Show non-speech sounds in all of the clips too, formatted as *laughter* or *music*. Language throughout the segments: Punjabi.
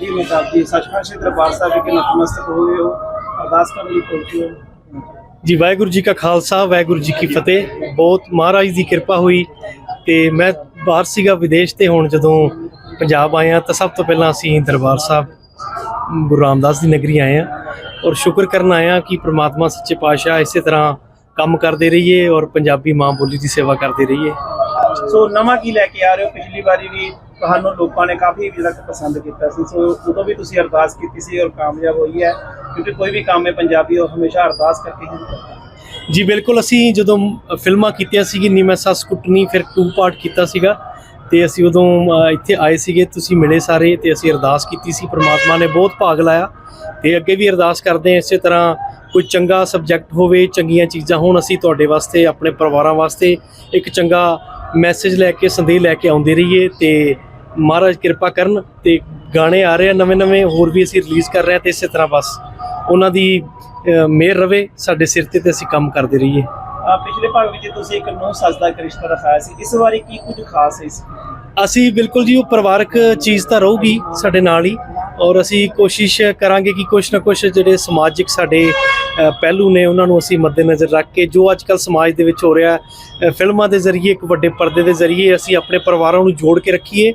ਜੀ ਮਹਿਤਾਬ ਜੀ ਸੱਚਖੰਡ ਸ੍ਰੀ ਦਰਬਾਰ ਸਾਹਿਬ ਵਿਖੇ ਨਤਮਸਤਕ ਹੋਏ ਹੋ? ਅਰਦਾਸ ਕਰਨ ਲਈ ਪਹੁੰਚੇ ਹੋ ਜੀ, ਵਾਹਿਗੁਰੂ ਜੀ ਕਾ ਖਾਲਸਾ, ਵਾਹਿਗੁਰੂ ਜੀ ਕੀ ਫਤਿਹ। ਬਹੁਤ ਮਹਾਰਾਜ ਦੀ ਕਿਰਪਾ ਹੋਈ ਤੇ ਮੈਂ ਬਾਹਰ ਸੀਗਾ ਵਿਦੇਸ਼ ਤੇ ਹੁਣ ਜਦੋਂ ਪੰਜਾਬ ਆਇਆ ਤਾਂ ਸਭ ਤੋਂ ਪਹਿਲਾਂ ਅਸੀਂ ਦਰਬਾਰ ਸਾਹਿਬ, ਗੁਰੂ ਰਾਮਦਾਸ ਦੀ ਨਗਰੀ ਆਏ ਆ ਔਰ ਸ਼ੁਕਰ ਕਰਨ ਆਇਆ ਕਿ ਪ੍ਰਮਾਤਮਾ ਸੱਚੇ ਪਾਤਸ਼ਾਹ ਇਸੇ ਤਰ੍ਹਾਂ ਕੰਮ ਕਰਦੇ ਰਹੀਏ ਔਰ ਪੰਜਾਬੀ ਮਾਂ ਬੋਲੀ ਦੀ ਸੇਵਾ ਕਰਦੇ ਰਹੀਏ। ਸੋ ਨਵਾਂ ਕੀ ਲੈ ਕੇ ਆ ਰਹੇ ਹੋ? ਪਿਛਲੀ ਵਾਰੀ ਵੀ ਤੁਹਾਨੂੰ ਲੋਕਾਂ ਨੇ ਕਾਫੀ ਅਜੇ ਪਸੰਦ ਕੀਤਾ ਸੀ। ਸੋ ਉਦੋਂ ਵੀ ਤੁਸੀਂ ਅਰਦਾਸ ਕੀਤੀ ਸੀ ਔਰ ਕਾਮਯਾਬ ਹੋਈ ਹੈ, ਕਿਉਂਕਿ ਕੋਈ ਵੀ ਕੰਮ ਹੈ, ਪੰਜਾਬੀ ਉਹ ਹਮੇਸ਼ਾ ਅਰਦਾਸ ਕਰਕੇ ਹੀ ਹੁੰਦਾ ਜੀ, ਬਿਲਕੁਲ ਅਸੀਂ ਜਦੋਂ ਫਿਲਮਾਂ ਕੀਤੀਆਂ ਸੀ ਨੀ ਮੈਂ ਸੱਸ ਕੁੱਟਣੀ ਫਿਰ ਟੂ ਪਾਰਟ ਕੀਤਾ ਸੀਗਾ। ਤੇ ਅਸੀਂ ਉਦੋਂ ਇੱਥੇ ਆਏ ਸੀਗੇ, ਤੁਸੀਂ ਮਿਲੇ ਸਾਰੇ, ਤੇ ਅਸੀਂ ਅਰਦਾਸ ਕੀਤੀ ਸੀ। ਪ੍ਰਮਾਤਮਾ ਨੇ ਬਹੁਤ ਭਾਗ ਲਾਇਆ, ਤੇ ਅੱਗੇ ਵੀ ਅਰਦਾਸ ਕਰਦੇ ਹਾਂ, ਇਸੇ ਤਰ੍ਹਾਂ ਕੋਈ ਚੰਗਾ ਸਬਜੈਕਟ ਹੋਵੇ, ਚੰਗੀਆਂ ਚੀਜ਼ਾਂ ਹੋਣ, ਅਸੀਂ ਤੁਹਾਡੇ ਵਾਸਤੇ, ਆਪਣੇ ਪਰਿਵਾਰਾਂ ਵਾਸਤੇ ਇੱਕ ਚੰਗਾ ਮੈਸੇਜ ਲੈ ਕੇ ਸੰਦੇਸ਼ ਲੈ ਕੇ ਆਉਂਦੇ ਰਹੀਏ ਤੇ ਮਹਾਰਾਜ ਕਿਰਪਾ ਕਰਨ ਤੇ ਗਾਣੇ ਆ ਰਹੇ ਆ ਨਵੇਂ ਨਵੇਂ ਹੋਰ ਵੀ ਅਸੀਂ ਰਿਲੀਜ਼ ਕਰ ਰਹੇ ਹਾਂ ਤੇ ਇਸੇ ਤਰ੍ਹਾਂ ਬਸ ਉਹਨਾਂ ਦੀ ਮਿਹਰ ਰਵੇ ਸਾਡੇ ਸਿਰ ਤੇ ਤੇ ਅਸੀਂ ਕੰਮ ਕਰਦੇ ਰਹੀਏ। ਆ ਪਿਛਲੇ ਭਾਗ ਵਿੱਚ ਤੁਸੀਂ ਇੱਕ ਨੂੰ ਸਜਦਾ ਇੱਕ ਰਿਸ਼ਤਾ ਦਿਖਾਇਆ ਸੀ ਇਸ ਵਾਰੀ ਕੀ ਕੁਝ ਖਾਸ ਹੈ ਇਸ ਅਸੀਂ ਬਿਲਕੁਲ ਜੀ ਉਹ ਪਰਿਵਾਰਕ ਚੀਜ਼ ਤਾਂ ਰਹੂਗੀ ਸਾਡੇ ਨਾਲ ਹੀ ਔਰ ਅਸੀਂ ਕੋਸ਼ਿਸ਼ ਕਰਾਂਗੇ ਕਿ ਕੁਛ ਨਾ ਕੁਛ ਜਿਹੜੇ ਸਮਾਜਿਕ ਸਾਡੇ ਪਹਿਲੂ ਨੇ ਉਹਨਾਂ ਨੂੰ ਅਸੀਂ ਮੱਦੇਨਜ਼ਰ ਰੱਖ ਕੇ ਜੋ ਅੱਜ ਕੱਲ ਸਮਾਜ ਦੇ ਵਿੱਚ ਹੋ ਰਿਹਾ ਫਿਲਮਾਂ ਦੇ ਜ਼ਰੀਏ, ਇੱਕ ਵੱਡੇ ਪਰਦੇ ਦੇ ਜ਼ਰੀਏ ਅਸੀਂ ਆਪਣੇ ਪਰਿਵਾਰਾਂ ਨੂੰ ਜੋੜ ਕੇ ਰੱਖੀਏ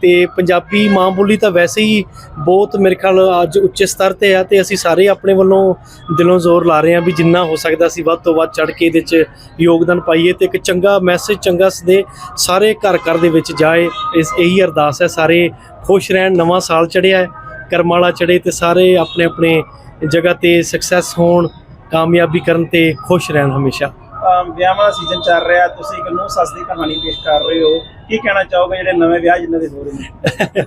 ਤੇ ਪੰਜਾਬੀ ਮਾਂ ਬੋਲੀ ਤਾਂ ਵੈਸੇ ਹੀ ਬਹੁਤ ਮੇਰੇ ਖਿਆਲ ਅੱਜ ਉੱਚੇ ਸਤਰ ਤੇ ਆ ਤੇ ਅਸੀਂ ਸਾਰੇ ਆਪਣੇ ਵੱਲੋਂ ਦਿਲੋਂ ਜ਼ੋਰ ਲਾ ਰਹੇ ਹਾਂ ਵੀ ਜਿੰਨਾ ਹੋ ਸਕਦਾ ਅਸੀਂ ਵੱਧ ਤੋਂ ਵੱਧ ਚੜ ਕੇ ਇਹਦੇ 'ਚ ਯੋਗਦਾਨ ਪਾਈਏ ਤੇ ਇੱਕ ਚੰਗਾ ਮੈਸੇਜ ਚੰਗਾ ਸਦੇ ਸਾਰੇ ਘਰ ਘਰ ਦੇ ਵਿੱਚ ਜਾਏ, ਇਸ ਇਹੀ ਅਰਦਾਸ ਹੈ, ਸਾਰੇ ਖੁਸ਼ ਰਹਿਣ, ਨਵਾਂ ਸਾਲ ਚੜਿਆ ਹੈ। ਕਰਮਾਲਾ ਚੜੇ ਤੇ ਸਾਰੇ ਆਪਣੇ ਆਪਣੇ ਜਗ੍ਹਾ ਤੇ ਸਕਸੈਸ ਹੋਣ ਕਾਮਯਾਬੀ ਕਰਨ ਤੇ ਖੁਸ਼ ਰਹਿਣ ਹਮੇਸ਼ਾ। ਵਿਆਹਾਂ ਸੀਜ਼ਨ ਚੱਲ ਰਿਹਾ ਤੁਸੀਂ ਇੱਕ ਨੂੰ ਸੱਸ ਦੀ ਕਹਾਣੀ ਪੇਸ਼ ਕਰ ਰਹੇ ਹੋ। ਕੀ ਕਹਿਣਾ ਚਾਹੋਗੇ ਜਿਹੜੇ ਨਵੇਂ ਵਿਆਹ ਜਿਨ੍ਹਾਂ ਦੇ ਹੋ ਰਹੇ ਨੇ?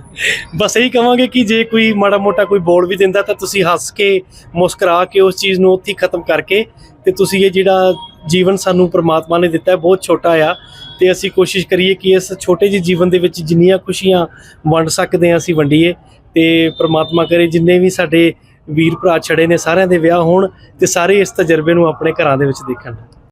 *laughs* ਬਸ ਇਹੀ ਕਵਾਂਗੇ ਕਿ ਜੇ ਕੋਈ ਮਾੜਾ ਮੋਟਾ ਕੋਈ ਬੋਲ ਵੀ ਦਿੰਦਾ ਤਾਂ ਤੁਸੀਂ ਹੱਸ ਕੇ ਮੁਸਕਰਾ ਕੇ ਉਸ ਚੀਜ਼ ਨੂੰ ਉੱਥੇ ਖਤਮ ਕਰਕੇ ਤੇ ਤੁਸੀਂ ਇਹ ਜਿਹੜਾ ਜੀਵਨ ਸਾਨੂੰ ਪ੍ਰਮਾਤਮਾ ਨੇ ਦਿੱਤਾ ਹੈ ਬਹੁਤ ਛੋਟਾ ਆ ਤੇ ਅਸੀਂ ਕੋਸ਼ਿਸ਼ ਕਰੀਏ ਕਿ ਇਸ ਛੋਟੇ ਜਿਹੇ ਜੀਵਨ ਦੇ ਵਿੱਚ ਜਿੰਨੀਆਂ ਖੁਸ਼ੀਆਂ ਵੰਡ ਸਕਦੇ ਹਾਂ ਅਸੀਂ ਵੰਡੀਏ। ਤੇ ਪ੍ਰਮਾਤਮਾ ਕਰੇ ਜਿੰਨੇ ਵੀ ਸਾਡੇ ਵੀਰ ਭਰਾ ਛੜੇ ਨੇ ਸਾਰਿਆਂ ਦੇ ਵਿਆਹ ਹੋਣ ਤੇ ਸਾਰੇ ਇਸ ਤਜਰਬੇ ਨੂੰ ਆਪਣੇ ਘਰਾਂ ਦੇ ਵਿੱਚ ਦੇਖਣ।